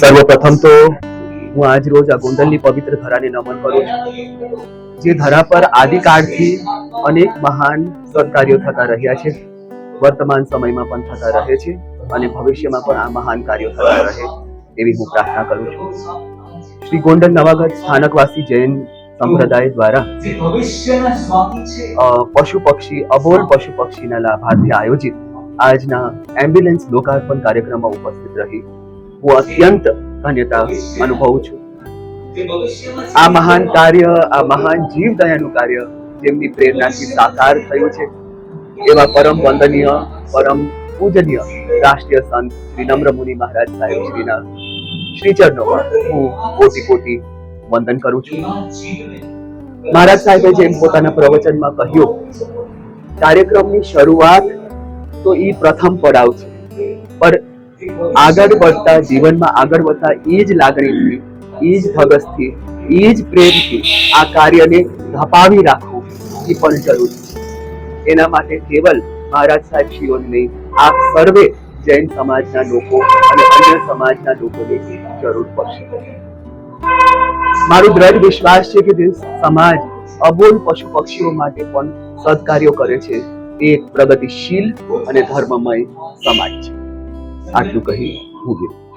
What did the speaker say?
સર્વપ્રથમ તો હું આજ રોજ આ ગોંડલની પવિત્ર ધરાને નમન કરું છું. જે ધરા પર આદિકાળથી અનેક મહાન સત્કાર્યો થતા રહ્યા છે. વર્તમાન સમયમાં પણ થતા રહે છે અને ભવિષ્યમાં પણ આ મહાન કાર્યો થતા રહે એવી હું પ્રાર્થના કરું છું. શ્રી ગોંડલ નવાગઢ સ્થાનકવાસી જૈન સંપ્રદાય દ્વારા પશુ પક્ષી અબોલ પશુ પક્ષીના લાભાર્થે આયોજિત આજના એમ્બ્યુલન્સ લોકાર્પણ કાર્યક્રમમાં ઉપસ્થિત રહી હું અત્યંત ધન્યતા અનુભવું છું. આ મહાન કાર્ય, આ મહાન જીવદયાનું કાર્ય જેમની પ્રેરણાથી સાકાર થયું છે, એવા પરમ વંદનીય, પરમ પૂજનીય રાષ્ટ્રીય સંત શ્રી નમ્ર મુનિ મહારાજ સાહેબ શ્રીના શ્રીચરનો પણ હું કોટી કોટી વંદન કરું છું. મહારાજ સાહેબે જેમ પોતાના પ્રવચનમાં કહ્યું, કાર્યક્રમની શરૂઆત તો એ પ્રથમ પડાવ છે, પણ આગળ વધતા, જીવનમાં આગળ વધતા એ જ લાગણીથી, એ જ ધગસથી એ જ પ્રેમથી આ કાર્યને ધપાવી રાખવું એ પણ જરૂરી એના માટે કેવલ મહારાજ સાહેબ શ્રીઓને નહીં, આપ સર્વે જૈન સમાજના લોકો અને અન્ય સમાજના લોકોને જરૂર પડશે. મારો દ્રઢ વિશ્વાસ છે કે સમાજ અબોલ પશુ પક્ષીઓ માટે પણ સદકાર્યો કરે છે, એ પ્રગતિશીલ અને ધર્મમય સમાજ છે. આટલું કહી હું ગયું